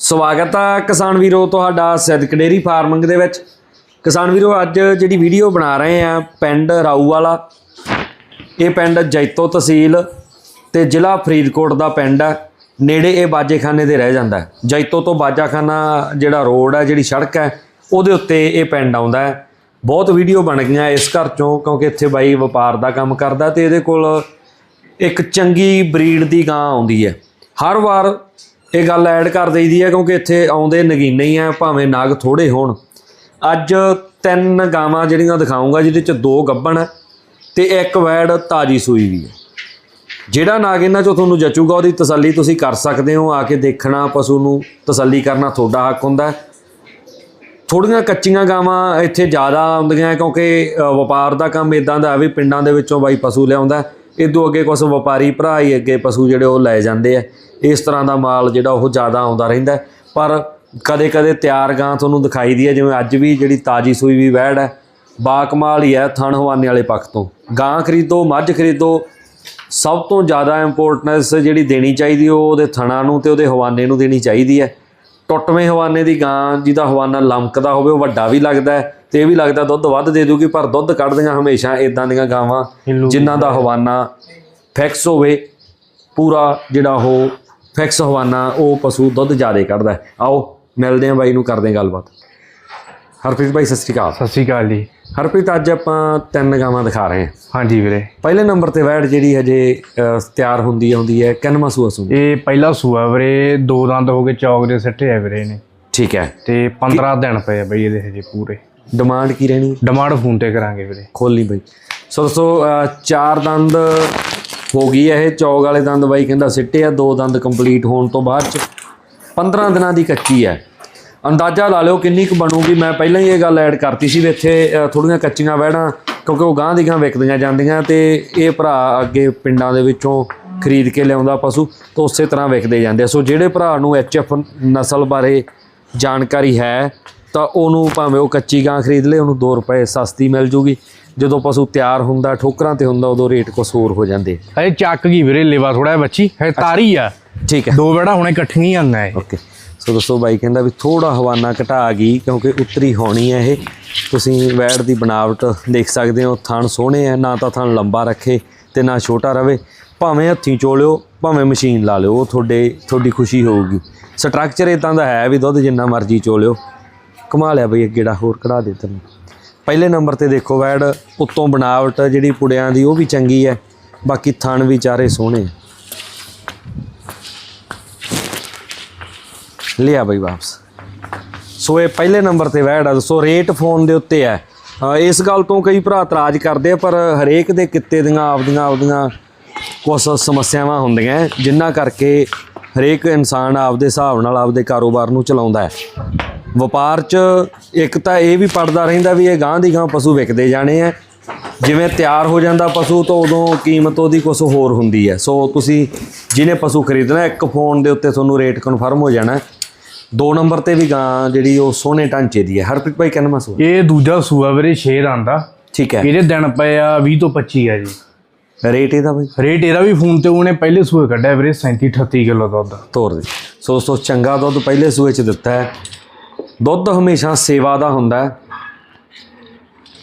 ਸਵਾਗਤ ਹੈ ਕਿਸਾਨ ਵੀਰੋ ਤੁਹਾਡਾ ਸਿੱਧਕ ਡੇਰੀ ਫਾਰਮਿੰਗ ਦੇ ਵਿੱਚ। ਕਿਸਾਨ ਵੀਰੋ, ਅੱਜ ਜਿਹੜੀ ਵੀਡੀਓ ਬਣਾ ਰਹੇ ਆ ਪਿੰਡ ਰਾਊ ਵਾਲਾ, ਇਹ ਪਿੰਡ ਜੈਤੋ ਤਹਿਸੀਲ ਤੇ ਜ਼ਿਲ੍ਹਾ ਫਰੀਦਕੋਟ ਦਾ ਪਿੰਡ ਹੈ ਨੇੜੇ ਇਹ ਬਾਜੇਖਾਨੇ ਦੇ ਰਹਿ ਜਾਂਦਾ ਜੈਤੋ ਤੋਂ ਬਾਜਾਖਾਨਾ ਜਿਹੜਾ ਰੋਡ ਹੈ ਜਿਹੜੀ ਸੜਕ ਹੈ, ਉਹਦੇ ਉੱਤੇ ਇਹ ਪਿੰਡ ਆਉਂਦਾ ਹੈ। ਬਹੁਤ ਵੀਡੀਓ ਬਣ ਗਈਆਂ ਇਸ ਘਰ ਚੋਂ, ਕਿਉਂਕਿ ਇੱਥੇ ਬਾਈ ਵਪਾਰ ਦਾ ਕੰਮ ਕਰਦਾ ਤੇ ਇਹਦੇ ਕੋਲ ਇੱਕ ਚੰਗੀ ਬਰੀਡ ਦੀ ਗਾਂ ਆਉਂਦੀ ਹੈ। ਹਰ ਵਾਰ ਇਹ ਗੱਲ ਐਡ ਕਰ ਦਈਦੀ ਹੈ ਕਿਉਂਕਿ ਇੱਥੇ ਆਉਂਦੇ ਨਗੀਨੇ ਹੀ ਆ, ਭਾਵੇਂ ਨਾਗ ਥੋੜੇ ਹੋਣ। ਅੱਜ ਤਿੰਨ ਗਾਵਾਂ ਜਿਹੜੀਆਂ ਦਿਖਾਉਂਗਾ, ਜਿਹਦੇ ਚ ਦੋ ਗੱਬਣ ਹੈ ਤੇ ਇੱਕ ਵੈੜ ਤਾਜੀ ਸੂਈ ਵੀ ਹੈ ਜਿਹੜਾ ਨਾਗ ਇਹਨਾਂ ਚੋਂ ਤੁਹਾਨੂੰ ਜਚੂਗਾ, ਉਹਦੀ ਤਸੱਲੀ ਤੁਸੀਂ ਕਰ ਸਕਦੇ ਹੋ। ਆ ਕੇ ਦੇਖਣਾ, ਪਸ਼ੂ ਨੂੰ ਤਸੱਲੀ ਕਰਨਾ ਤੁਹਾਡਾ ਹੱਕ ਹੁੰਦਾ ਹੈ। ਥੋੜੀਆਂ ਕੱਚੀਆਂ ਗਾਵਾਂ ਇੱਥੇ ਜ਼ਿਆਦਾ ਆਉਂਦੀਆਂ ਕਿਉਂਕਿ ਵਪਾਰ ਦਾ ਕੰਮ ਇਦਾਂ ਦਾ ਹੈ ਵੀ ਪਿੰਡਾਂ ਦੇ ਵਿੱਚੋਂ ਬਾਈ ਪਸ਼ੂ ਲਿਆਉਂਦਾ ਇਦੋਂ ਅੱਗੇ ਕੁਝ ਵਪਾਰੀ ਭਰਾ ਹੀ ਅੱਗੇ ਪਸ਼ੂ ਜਿਹੜੇ ਉਹ ਲੈ ਜਾਂਦੇ ਆ। ਇਸ ਤਰ੍ਹਾਂ ਦਾ ਮਾਲ ਜਿਹੜਾ ਉਹ ਜ਼ਿਆਦਾ ਆਉਂਦਾ ਰਹਿੰਦਾ ਪਰ ਕਦੇ-ਕਦੇ ਤਿਆਰ ਗਾਂ ਤੁਹਾਨੂੰ ਦਿਖਾਈ ਦੀ ਹੈ, ਜਿਵੇਂ ਅੱਜ ਵੀ ਜਿਹੜੀ ਤਾਜੀ ਸੂਈ ਵੀ ਵਹਿੜ ਹੈ ਬਾਕਮਾਲ ਹੀ ਹੈ ਥਣ ਹਵਾਨੇ ਵਾਲੇ ਪੱਖ ਤੋਂ। ਗਾਂ ਖਰੀਦੋ, ਮੱਝ ਖਰੀਦੋ, ਸਭ ਤੋਂ ਜ਼ਿਆਦਾ ਇੰਪੋਰਟੈਂਸ ਜਿਹੜੀ ਦੇਣੀ ਚਾਹੀਦੀ ਉਹ ਉਹਦੇ ਥਣਾ ਨੂੰ ਤੇ ਉਹਦੇ ਹਵਾਨੇ ਨੂੰ ਦੇਣੀ ਚਾਹੀਦੀ ਹੈ। ਟੁੱਟਵੇਂ ਹਵਾਨੇ ਦੀ ਗਾਂ ਜਿਹਦਾ ਹਵਾਨਾ ਲਮਕਦਾ ਹੋਵੇ, ਉਹ ਵੱਡਾ ਵੀ ਲੱਗਦਾ ਹੈ। ਤੇ ਇਹ ਵੀ ਲੱਗਦਾ ਦੁੱਧ ਵੱਧ ਦੇ ਦੂਗੀ ਪਰ ਦੁੱਧ ਕੱਢਦੀਆਂ ਹਮੇਸ਼ਾ ਇਦਾਂ ਦੀਆਂ ਗਾਵਾਂ ਜਿਨ੍ਹਾਂ ਦਾ ਹਵਾਨਾ ਫਿਕਸ ਹੋਵੇ। ਪੂਰਾ ਜਿਹੜਾ ਉਹ ਫਿਕਸ ਹਵਾਨਾ ਉਹ ਪਸ਼ੂ ਦੁੱਧ ਜ਼ਿਆਦਾ ਕੱਢਦਾ। ਆਓ ਮਿਲਦੇ ਆਂ ਬਾਈ ਨੂੰ ਕਰਦੇ ਆਂ ਗੱਲਬਾਤ। ਹਰਪ੍ਰੀਤ ਬਾਈ ਸਤਿ ਸ਼੍ਰੀ ਅਕਾਲ। ਸਤਿ ਸ਼੍ਰੀ ਅਕਾਲ ਜੀ। ਹਰਪ੍ਰੀਤ ਅੱਜ ਆਪਾਂ ਤਿੰਨ ਗਾਵਾਂ ਦਿਖਾ ਰਹੇ ਹਾਂ। ਹਾਂਜੀ ਵੀਰੇ। ਪਹਿਲੇ ਨੰਬਰ ਤੇ ਵੈੜ ਜਿਹੜੀ ਹਜੇ ਤਿਆਰ ਹੁੰਦੀ ਆਉਂਦੀ ਹੈ ਕਿੰਨਵਾਂ ਸੂਆ ਸੂ ਇਹ ਪਹਿਲਾ ਸੂਆ ਵੀਰੇ ਦੋ ਦੰਦ ਹੋ ਗਏ ਚੌਕ ਦੇ ਸੱਟੇ ਆ ਵੀਰੇ ਨੇ ਠੀਕ ਹੈ। ਤੇ 15 ਦਿਨ ਪਏ ਬਈ ਇਹਦੇ ਹਜੇ ਪੂਰੇ। ਡਿਮਾਂਡ ਕੀ ਰਹਿਣੀ? ਡਿਮਾਂਡ ਫੋਨ ਤੇ ਕਰਾਂਗੇ ਵੀਰੇ। ਖੋਲਣੀ ਬਈ। ਸੋ ਦੋਸਤੋ ਚਾਰ ਦੰਦ ਹੋ ਗਈ ਇਹ। ਚੌਗ ਵਾਲੇ ਦੰਦ ਬਾਈ ਕਹਿੰਦਾ ਸਿੱਟੇ ਆ ਦੋ ਦੰਦ ਕੰਪਲੀਟ ਹੋਣ ਤੋਂ ਬਾਅਦ ਚ। 15 ਦਿਨਾਂ ਦੀ ਕੱਚੀ ਹੈ ਅੰਦਾਜ਼ਾ ਲਾ ਲਿਓ ਕਿੰਨੀ ਕੁ ਬਣੂਗੀ। ਮੈਂ ਪਹਿਲਾਂ ਹੀ ਇਹ ਗੱਲ ਐਡ ਕਰਤੀ ਸੀ ਵੀ ਇੱਥੇ ਅ, ਥੋੜ੍ਹੀਆਂ ਕੱਚੀਆਂ ਵਹਿੜਾਂ ਕਿਉਂਕਿ ਉਹ ਗਾਂ ਦੀ ਗਾਂ ਵਿਕਦੀਆਂ ਜਾਂਦੀਆਂ ਤੇ ਇਹ ਭਰਾ ਅੱਗੇ ਪਿੰਡਾਂ ਦੇ ਵਿੱਚੋਂ ਖਰੀਦ ਕੇ ਲਿਆਉਂਦਾ ਪਸ਼ੂ ਤਾਂ ਉਸੇ ਤਰ੍ਹਾਂ ਵਿਕਦੇ ਜਾਂਦੇ। ਸੋ ਜਿਹੜੇ ਭਰਾ ਨੂੰ ਐਚਐਫ ਨਸਲ ਬਾਰੇ ਜਾਣਕਾਰੀ ਹੈ ਤਾਂ ਉਹਨੂੰ ਭਾਵੇਂ ਉਹ ਕੱਚੀ ਗਾਂ ਖਰੀਦ ਲੇ ਉਹਨੂੰ 2 ਰੁਪਏ ਸਸਤੀ ਮਿਲ ਜੂਗੀ। ਜਦੋਂ ਪਸ਼ੂ ਤਿਆਰ ਹੁੰਦਾ ਠੋਕਰਾਂ ਤੇ ਹੁੰਦਾ ਉਦੋਂ ਰੇਟ ਕੁਛ ਹੋਰ ਹੋ ਜਾਂਦੇ। ਹਜੇ ਚੱਕ ਗਈ ਵੀਰੇ ਲੇਵਾ ਥੋੜਾ ਬੱਚੀ। ਹੈ ਤਾਰੀ ਆ। ਠੀਕ ਹੈ। ਦੋ ਬੜਾ ਹੁਣੇ ਇਕੱਠੀਆਂ ਹੀ ਆਣਾ ਹੈ ਓਕੇ। ਸੋ ਦੋਸਤੋ ਬਾਈ ਕਹਿੰਦਾ ਵੀ ਥੋੜਾ ਹਵਾਨਾ ਘਟਾ ਗਈ ਕਿਉਂਕਿ ਉਤਰੀ ਹੋਣੀ ਹੈ ਇਹ। ਤੁਸੀਂ ਵੈੜ ਦੀ ਬਣਾਵਟ ਦੇਖ ਸਕਦੇ ਹੋ ਥਣ ਸੋਹਣੇ ਆ ਨਾ ਤਾਂ ਥਣ ਲੰਬਾ ਰੱਖੇ ਤੇ ਨਾ ਛੋਟਾ ਰਵੇ। ਭਾਵੇਂ ਹੱਥੀਂ ਚੋਲਿਓ ਭਾਵੇਂ ਮਸ਼ੀਨ ਲਾ ਲਿਓ ਉਹ ਤੁਹਾਡੇ ਤੁਹਾਡੀ ਖੁਸ਼ੀ ਹੋਊਗੀ। ਸਟਰਕਚਰ ਇਦਾਂ ਦਾ ਹੈ ਵੀ ਦੁੱਧ ਜਿੰਨਾ ਮਰਜ਼ੀ ਚੋਲਿਓ। ਕਮਾ ਲਿਆ ਬਈ ਅੱਗੇੜਾ ਹੋਰ ਕਢਾ ਦੇ ਤੈਨੂੰ। ਪਹਿਲੇ ਨੰਬਰ ਤੇ ਦੇਖੋ ਵੈੜ ਉੱਤੋਂ ਬਣਾਵਟ ਜਿਹੜੀ ਪੁੜਿਆਂ ਦੀ ਉਹ ਵੀ ਚੰਗੀ ਹੈ ਬਾਕੀ ਥਣ ਵੀ ਚਾਰੇ ਸੋਹਣੇ ਲਿਆ ਬਈ ਵਾਪਸ। ਸੋ ਇਹ ਪਹਿਲੇ ਨੰਬਰ ਤੇ ਵੈੜ ਆ ਦੱਸੋ ਰੇਟ ਫੋਨ ਦੇ ਉੱਤੇ ਹੈ ਇਸ ਗੱਲ ਤੋਂ ਕਈ ਭਰਾ ਇਤਰਾਜ਼ ਕਰਦੇ ਆ ਪਰ ਹਰੇਕ ਦੇ ਕਿੱਤੇ ਦੀਆਂ ਆਪਦੀਆਂ ਆਪਦੀਆਂ ਕੁਝ ਸਮੱਸਿਆਵਾਂ ਹੁੰਦੀਆਂ ਹੈ, ਕਰਕੇ ਹਰੇਕ ਇਨਸਾਨ ਆਪਦੇ ਹਿਸਾਬ ਨਾਲ ਆਪਦੇ ਕਾਰੋਬਾਰ ਨੂੰ ਚਲਾਉਂਦਾ ਹੈ ਵਪਾਰ 'ਚ ਇੱਕ ਤਾਂ ਇਹ ਵੀ ਪੜਦਾ ਰਹਿੰਦਾ ਵੀ ਇਹ ਗਾਂ ਦੀ ਗਾਂ ਪਸ਼ੂ ਵਿਕਦੇ ਜਾਣੇ ਆ। ਜਿਵੇਂ ਤਿਆਰ ਹੋ ਜਾਂਦਾ ਪਸ਼ੂ ਤਾਂ ਉਦੋਂ ਕੀਮਤ ਉਹਦੀ ਕੁਝ ਹੋਰ ਹੁੰਦੀ ਹੈ। ਸੋ ਤੁਸੀਂ ਜਿਹਨੇ ਪਸ਼ੂ ਖਰੀਦਣਾ ਇੱਕ ਫੋਨ ਦੇ ਉੱਤੇ ਤੁਹਾਨੂੰ ਰੇਟ ਕਨਫਰਮ ਹੋ ਜਾਣਾ। ਦੋ ਨੰਬਰ ਤੇ ਵੀ ਗਾਂ ਜਿਹੜੀ ਉਹ ਸੋਹਣੇ ਢਾਂਚੇ ਦੀ ਹੈ। ਹਰਪ੍ਰੀਤ ਭਾਈ ਕਹਿੰਦਾ ਮਸੂ ਇਹ ਦੂਜਾ ਸੂਆ ਵੀਰੇ 6 ਦੰਦ ਆ ਠੀਕ ਹੈ। ਇਹਦੇ ਦਿਨ ਪਏ ਆ 20 ਤੋਂ 25 ਆ ਜੀ। ਰੇਟ ਇਹਦਾ ਭਾਈ ਰੇਟ ਇਹਦਾ ਵੀ ਫੋਨ ਤੇ ਉਹਨੇ ਪਹਿਲੇ ਸੂਏ ਕੱਢਿਆ ਵੀਰੇ 37 38 ਕਿਲੋ ਦੁੱਧ। ਤੋਰ ਦੇ। ਸੋ ਸੋ ਚੰਗਾ ਦੁੱਧ ਪਹਿਲੇ ਸੂਏ ਚ ਦਿੱਤਾ ਹੈ। ਦੁੱਧ ਹਮੇਸ਼ਾ ਸੇਵਾ ਦਾ ਹੁੰਦਾ ਹੈ।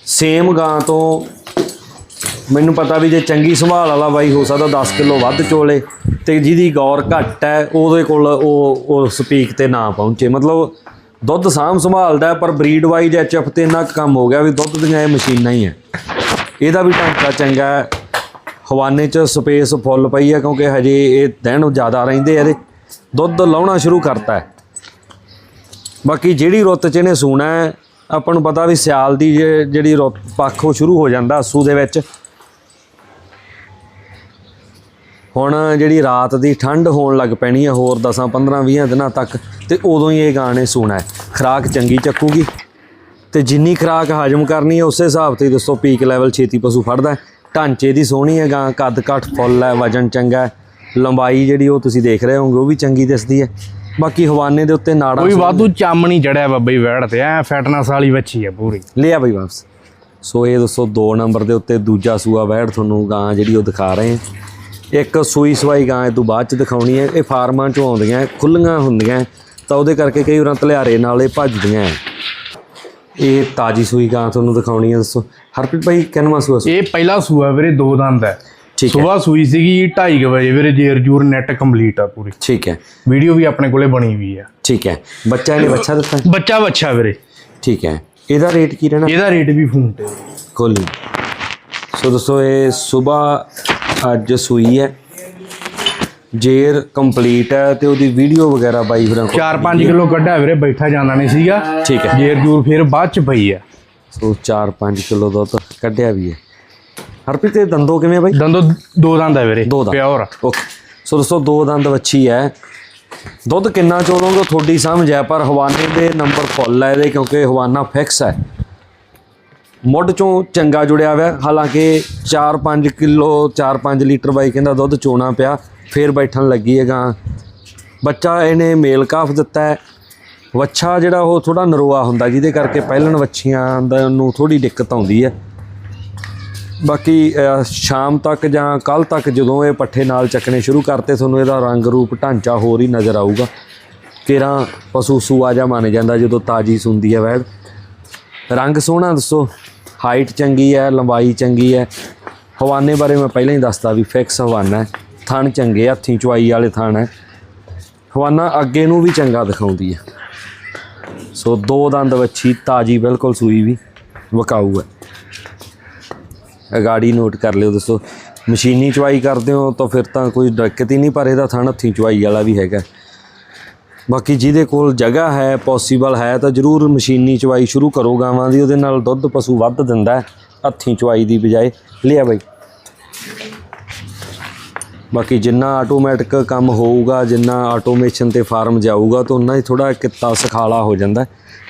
ਸੇਮ ਗਾਂ ਤੋਂ ਮੈਨੂੰ ਪਤਾ ਵੀ ਜੇ ਚੰਗੀ ਸੰਭਾਲ ਵਾਲਾ ਬਾਈ ਹੋ ਸਕਦਾ 10 ਕਿਲੋ ਵੱਧ ਚੋਲੇ ਤੇ ਜਿਹਦੀ ਗੌਰ ਘੱਟ ਹੈ, ਉਹਦੇ ਕੋਲ ਉਹ ਉਹ ਸਪੀਕ ਤੇ ਨਾ ਪਹੁੰਚੇ। ਮਤਲਬ ਦੁੱਧ ਸਾਂਭ ਸੰਭਾਲਦਾ ਪਰ ਬਰੀਡ ਵਾਈਜ਼ ਐਚਐਫ ਤੇ ਇੰਨਾ ਕੁ ਕੰਮ ਹੋ ਗਿਆ ਵੀ ਦੁੱਧ ਦੀਆਂ ਇਹ ਮਸ਼ੀਨਾਂ ਹੀ ਹੈ। ਇਹਦਾ ਵੀ ਢਾਂਚਾ ਚੰਗਾ ਹੈ। ਹਵਾਨੇ 'ਚ ਸਪੇਸ ਫੁੱਲ ਪਈ ਹੈ ਕਿਉਂਕਿ ਹਜੇ ਇਹ ਦਿਨ ਜ਼ਿਆਦਾ ਰਹਿੰਦੇ ਆ ਇਹਦੇ। ਦੁੱਧ ਲਾਉਣਾ ਸ਼ੁਰੂ ਕਰਤਾ ਹੈ। ਬਾਕੀ ਜਿਹੜੀ ਰੁੱਤ 'ਚ ਇਹਨੇ ਸੂਣਾ ਹੈ, ਆਪਾਂ ਨੂੰ ਪਤਾ ਵੀ ਸਿਆਲ ਦੀ ਜੇ- ਜਿਹੜੀ ਰੁੱਤ ਪੱਖ ਉਹ ਸ਼ੁਰੂ ਹੋ ਜਾਂਦਾ ਅਸੂ ਦੇ ਵਿੱਚ। ਹੁਣ ਜਿਹੜੀ ਰਾਤ ਦੀ ਠੰਡ ਹੋਣ ਲੱਗ ਪੈਣੀ ਹੈ ਹੋਰ 10 15 20 ਦਿਨਾਂ ਤੱਕ ਤੇ ਉਦੋਂ ਹੀ ਇਹ ਗਾਣੇ ਸੂਣਾ ਹੈ। ਖਰਾਕ ਚੰਗੀ ਚੱਕੂਗੀ ਤੇ ਜਿੰਨੀ ਖਰਾਕ ਹਜਮ ਕਰਨੀ ਹੈ ਉਸੇ ਹਿਸਾਬ ਤੇ ਦੱਸੋ ਪੀਕ ਲੈਵਲ ਛੇਤੀ ਪਸ਼ੂ ਫੜਦਾ ਢਾਂਚੇ ਦੀ ਸੋਹਣੀ ਹੈ ਗਾਂ, ਕੱਦ ਕੱਟ ਫੁੱਲ ਹੈ, ਵਜਨ ਚੰਗਾ ਲੰਬਾਈ ਜਿਹੜੀ ਉਹ ਤੁਸੀਂ ਦੇਖ ਰਹੇ ਹੋਵੋਗੇ ਉਹ ਵੀ ਚੰਗੀ ਦਿਸਦੀ ਹੈ। ਬਾਕੀ ਹਵਾਨੇ ਦੇ ਉੱਤੇ ਨਾੜਾਂ ਕੋਈ ਵਾਧੂ ਚੰਮ ਨਹੀਂ ਜੜਿਆ ਬਾਬਾ ਜੀ ਵੈੜ ਤੇ ਐ ਫੈਟਨੈਸ ਵਾਲੀ ਬੱਚੀ ਆ ਪੂਰੀ। ਲਿਆ ਬਈ ਵਾਪਸ। ਸੋ ਇਹ ਦੋਸਤੋ 2 ਨੰਬਰ ਦੇ ਉੱਤੇ ਦੂਜਾ ਸੂਆ ਵੈੜ ਤੁਹਾਨੂੰ ਗਾਂ ਜਿਹੜੀ ਉਹ ਦਿਖਾ ਰਹੇ ਹਾਂ। ਇੱਕ ਸੂਈ ਸਵਾਈ ਗਾਂ ਇਹ ਤੋਂ ਬਾਅਦ ਚ ਦਿਖਾਉਣੀ ਹੈ। ਇਹ ਫਾਰਮਾਂ ਚੋਂ ਆਉਂਦੀਆਂ ਖੁੱਲੀਆਂ ਹੁੰਦੀਆਂ ਤਾਂ ਉਹਦੇ ਕਰਕੇ ਕਈ ਵਾਰਾਂ ਤਲਿਆਰੇ ਨਾਲ ਇਹ ਭੱਜਦੀਆਂ ਇਹ ਤਾਜੀ ਸੂਈ ਗਾਂ ਤੁਹਾਨੂੰ ਦਿਖਾਉਣੀ ਹੈ ਦੱਸੋ। ਹਰਪ੍ਰੀਤ ਭਾਈ ਕਿੰਨਵਾਂ ਸੂਆ ਇਹ ਪਹਿਲਾ ਸੂਆ ਵੀਰੇ ਦੋ ਦੰਦ ਹੈ ਠੀਕ ਹੈ। ਸਵੇਰ ਸੂਈ ਸੀਗੀ 2:30 ਵਜੇ ਵੀਰੇ ਜੇਰ ਜੂਰ ਨੈਟ ਕੰਪਲੀਟ ਆ ਪੂਰੀ। ਠੀਕ ਹੈ। ਵੀਡੀਓ ਵੀ ਆਪਣੇ ਕੋਲੇ ਬਣੀ ਵੀ ਆ। ਠੀਕ ਹੈ। ਬੱਚਾ ਇਹਨੇ ਬੱਚਾ ਦਿੱਤਾ? ਬੱਚਾ ਬੱਚਾ ਵੀਰੇ। ਠੀਕ ਹੈ। ਇਹਦਾ ਰੇਟ ਕੀ ਰਹਿਣਾ? ਇਹਦਾ ਰੇਟ ਵੀ ਫੋਨ ਤੇ। ਕੋਲੀ ਸੋ ਦੋਸਤੋ ਇਹ ਸਵੇਰ ਅੱਜ ਸੂਈ ਹੈ। ਜੇਰ ਕੰਪਲੀਟ ਹੈ ਤੇ ਉਹਦੀ ਵੀਡੀਓ ਵਗੈਰਾ ਬਾਈ ਕੋਲ 4-5 ਕਿਲੋ ਕੱਢਿਆ ਵੀਰੇ ਬੈਠਾ ਜਾਂਦਾ ਨਹੀਂ ਸੀਗਾ। ਠੀਕ ਹੈ। ਜੇਰ ਜੂਰ ਫਿਰ ਬਾਅਦ ਚ ਪਈ ਆ। ਸੋ 4-5 ਕਿਲੋ ਦੁੱਧ ਕੱਢਿਆ ਵੀ ਹੈ। ਹਰਪ੍ਰੀਤ ਇਹ ਦੰਦੋ ਕਿਵੇਂ ਬਾਈ? ਦੰਦੋ ਦੋ ਦੰਦ ਹੈ ਵੀਰੇ ਦੋ ਦੰਦ। ਪਿਓਰ। ਓਕੇ ਸੋ ਦੋਸਤੋ ਦੋ ਦੰਦ ਵੱਛੀ ਹੈ। ਦੁੱਧ ਕਿੰਨਾ ਉਹ ਤੁਹਾਡੀ ਸਮਝ ਹੈ ਪਰ ਹਵਾਨੇ ਦੇ ਨੰਬਰ ਫੁੱਲ ਹੈ ਇਹਦੇ ਕਿਉਂਕਿ ਹਵਾਨਾ ਫਿਕਸ ਹੈ। ਮੁੱਢ ਚੋਂ ਚੰਗਾ ਜੁੜਿਆ ਹੋਇਆ। ਹਾਲਾਂਕਿ 4-5 ਕਿਲੋ 4-5 ਲੀਟਰ ਬਾਈ ਕਹਿੰਦਾ ਦੁੱਧ ਚੋਣਾ ਪਿਆ ਫੇਰ ਬੈਠਣ ਲੱਗੀ ਹੈਗਾ। ਬੱਚਾ ਇਹਨੇ ਮੇਲ ਕਾਫ ਦਿੱਤਾ ਹੈ। ਵੱਛਾ ਜਿਹੜਾ ਉਹ ਥੋੜਾ ਨਰੋਆ ਹੁੰਦਾ ਜਿਹਦੇ ਕਰਕੇ ਪਹਿਲਣ ਵੱਛੀਆਂ ਦਾ ਨੂੰ ਥੋੜੀ ਦਿੱਕਤ ਆਉਂਦੀ ਹੈ। ਬਾਕੀ ਸ਼ਾਮ ਤੱਕ ਜਾਂ ਕੱਲ ਤੱਕ ਜਦੋਂ ਇਹ ਪੱਠੇ ਨਾਲ ਚੱਕਣੇ ਸ਼ੁਰੂ ਕਰਤੇ, ਤੁਹਾਨੂੰ ਇਹਦਾ ਰੰਗ ਰੂਪ ਢਾਂਚਾ ਹੋਰ ਹੀ ਨਜ਼ਰ ਆਊਗਾ। ਕਿਰਾਂ ਪਸ਼ੂ ਸੂਆ ਜਾ ਮੰਨ ਜਾਂਦਾ ਜਦੋਂ ਤਾਜੀ ਸੁੰਦੀ ਹੈ ਵੈੜ ਰੰਗ ਸੋਹਣਾ ਦੱਸੋ। ਹਾਈਟ ਚੰਗੀ ਹੈ, ਲੰਬਾਈ ਚੰਗੀ ਹੈ। ਹਵਾਨੇ ਬਾਰੇ ਮੈਂ ਪਹਿਲਾਂ ਹੀ ਦੱਸਤਾ ਵੀ ਫਿਕਸ ਹਵਾਨਾ ਹੈ। ਥਣ ਚੰਗੇ, ਹੱਥੀਂ ਚੁਆਈ ਵਾਲੇ ਥਣ ਹੈ। ਹਵਾਨਾ ਅੱਗੇ ਨੂੰ ਵੀ ਚੰਗਾ ਦਿਖਾਉਂਦੀ ਹੈ। ਸੋ ਦੋ ਦੰਦ ਵੱਛੀ, ਤਾਜੀ ਬਿਲਕੁਲ ਸੂਈ ਵੀ ਵਕਾਊ ਹੈ। ਅਗਾੜੀ ਨੋਟ ਕਰ ਲਿਓ ਦੋਸਤੋ ਮਸ਼ੀਨੀ ਚਵਾਈ ਕਰਦੇ ਹੋ ਤਾਂ ਫਿਰ ਤਾਂ ਕੋਈ ਦਿੱਕਤ ਹੀ ਨਹੀਂ ਪਰ ਇਹਦਾ ਥਣ ਹੱਥੀਂ ਚੁਆਈ ਵਾਲਾ ਵੀ ਹੈਗਾ। ਬਾਕੀ ਜਿਹਦੇ ਕੋਲ ਜਗ੍ਹਾ ਹੈ ਪੋਸੀਬਲ ਹੈ ਤਾਂ ਜਰੂਰ ਮਸ਼ੀਨੀ ਚਵਾਈ ਸ਼ੁਰੂ ਕਰੋ ਗਾਵਾਂ ਦੀ ਉਹਦੇ ਨਾਲ ਦੁੱਧ ਪਸ਼ੂ ਵੱਧ ਦਿੰਦਾ ਹੈ, ਹੱਥੀਂ ਚੁਆਈ ਦੀ ਬਜਾਏ। ਲਿਆ ਬਾਈ। ਬਾਕੀ ਜਿੰਨਾ ਆਟੋਮੈਟਿਕ ਕੰਮ ਹੋਊਗਾ ਜਿੰਨਾ ਆਟੋਮੇਸ਼ਨ ਤੇ ਫਾਰਮ ਜਾਊਗਾ ਤਾਂ ਉਨਾ ਹੀ ਥੋੜਾ ਕਿੱਤਾ ਸਖਾਲਾ ਹੋ ਜਾਂਦਾ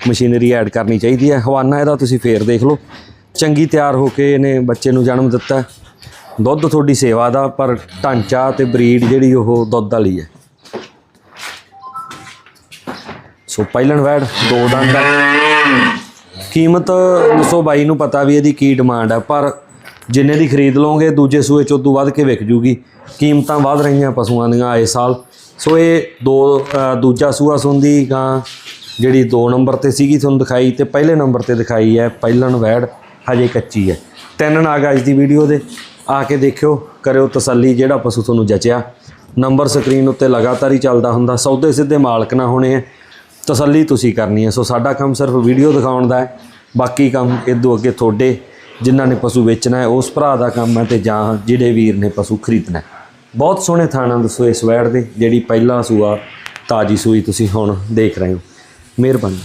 ਮਸ਼ੀਨਰੀ ਐਡ ਕਰਨੀ ਚਾਹੀਦੀ ਹੈ। ਹਵਾਨਾ ਇਹਦਾ ਤੁਸੀਂ ਫੇਰ ਦੇਖ ਲਓ। ਚੰਗੀ ਤਿਆਰ ਹੋ ਕੇ ਇਹਨੇ ਬੱਚੇ ਨੂੰ ਜਨਮ ਦਿੱਤਾ ਦੁੱਧ ਤੁਹਾਡੀ ਸੇਵਾ ਦਾ, ਪਰ ਢਾਂਚਾ ਤੇ ਬਰੀਡ ਜਿਹੜੀ ਉਹ ਦੁੱਧ ਵਾਲੀ ਹੈ। ਸੋ ਪਹਿਲਣ ਵੈੜ, ਦੋ ਦੰਦ ਹੈ ਕੀਮਤ ਦੱਸੋ ਬਾਈ ਨੂੰ ਪਤਾ ਵੀ ਇਹਦੀ ਕੀ ਡਿਮਾਂਡ ਹੈ ਪਰ ਜਿੰਨੇ ਦੀ ਖਰੀਦ ਲਓਗੇ, ਦੂਜੇ ਸੂਏ ਚ ਉਦੋਂ ਵੱਧ ਕੇ ਵਿਕ ਜੂਗੀ। ਕੀਮਤਾਂ ਵੱਧ ਰਹੀਆਂ ਪਸ਼ੂਆਂ ਦੀਆਂ ਆਏ ਸਾਲ। ਸੋ ਇਹ ਦੋ ਦੂਜਾ ਸੂਆ ਸੁੰਦੀ ਗਾਂ, ਜਿਹੜੀ 2 ਨੰਬਰ ਤੇ ਸੀਗੀ, ਤੁਹਾਨੂੰ ਦਿਖਾਈ ਤੇ ਪਹਿਲੇ ਨੰਬਰ ਤੇ ਦਿਖਾਈ ਹੈ, ਪਹਿਲਣ ਵੈੜ। ਹਜੇ ਕੱਚੀ ਹੈ। ਤਿੰਨ ਨਾਗ ਅੱਜ ਦੀ ਵੀਡੀਓ ਦੇ। ਆ ਕੇ ਦੇਖਿਓ, ਕਰਿਓ ਤਸੱਲੀ, ਜਿਹੜਾ ਪਸ਼ੂ ਤੁਹਾਨੂੰ ਜਚਿਆ। ਨੰਬਰ ਸਕਰੀਨ ਉੱਤੇ ਲਗਾਤਾਰ ਹੀ ਚੱਲਦਾ ਹੁੰਦਾ। ਸੌਦੇ ਸਿੱਧੇ ਮਾਲਕ ਨਾ ਹੋਣੇ ਹੈ। ਤਸੱਲੀ ਤੁਸੀਂ ਕਰਨੀ ਹੈ। ਸੋ ਸਾਡਾ ਕੰਮ ਸਿਰਫ ਵੀਡੀਓ ਦਿਖਾਉਣ ਦਾ ਹੈ। ਬਾਕੀ ਕੰਮ ਇਦੋਂ ਅੱਗੇ ਤੁਹਾਡੇ, ਜਿਨ੍ਹਾਂ ਨੇ ਪਸ਼ੂ ਵੇਚਣਾ ਹੈ, ਉਸ ਭਰਾ ਦਾ ਕੰਮ ਹੈ ਤੇ ਜਾਂ ਜਿਹੜੇ ਵੀਰ ਨੇ ਪਸ਼ੂ ਖਰੀਦਣਾ ਹੈ। ਬਹੁਤ ਸੋਹਣੇ ਥਾਣਾ ਦੱਸੋ ਇਸ ਵੈੜ ਦੇ, ਜਿਹੜੀ ਪਹਿਲਾ ਸੂਆ, ਤਾਜੀ ਸੂਈ ਤੁਸੀਂ ਹੁਣ ਦੇਖ ਰਹੇ ਹੋ। ਮਿਹਰਬਾਨੀ।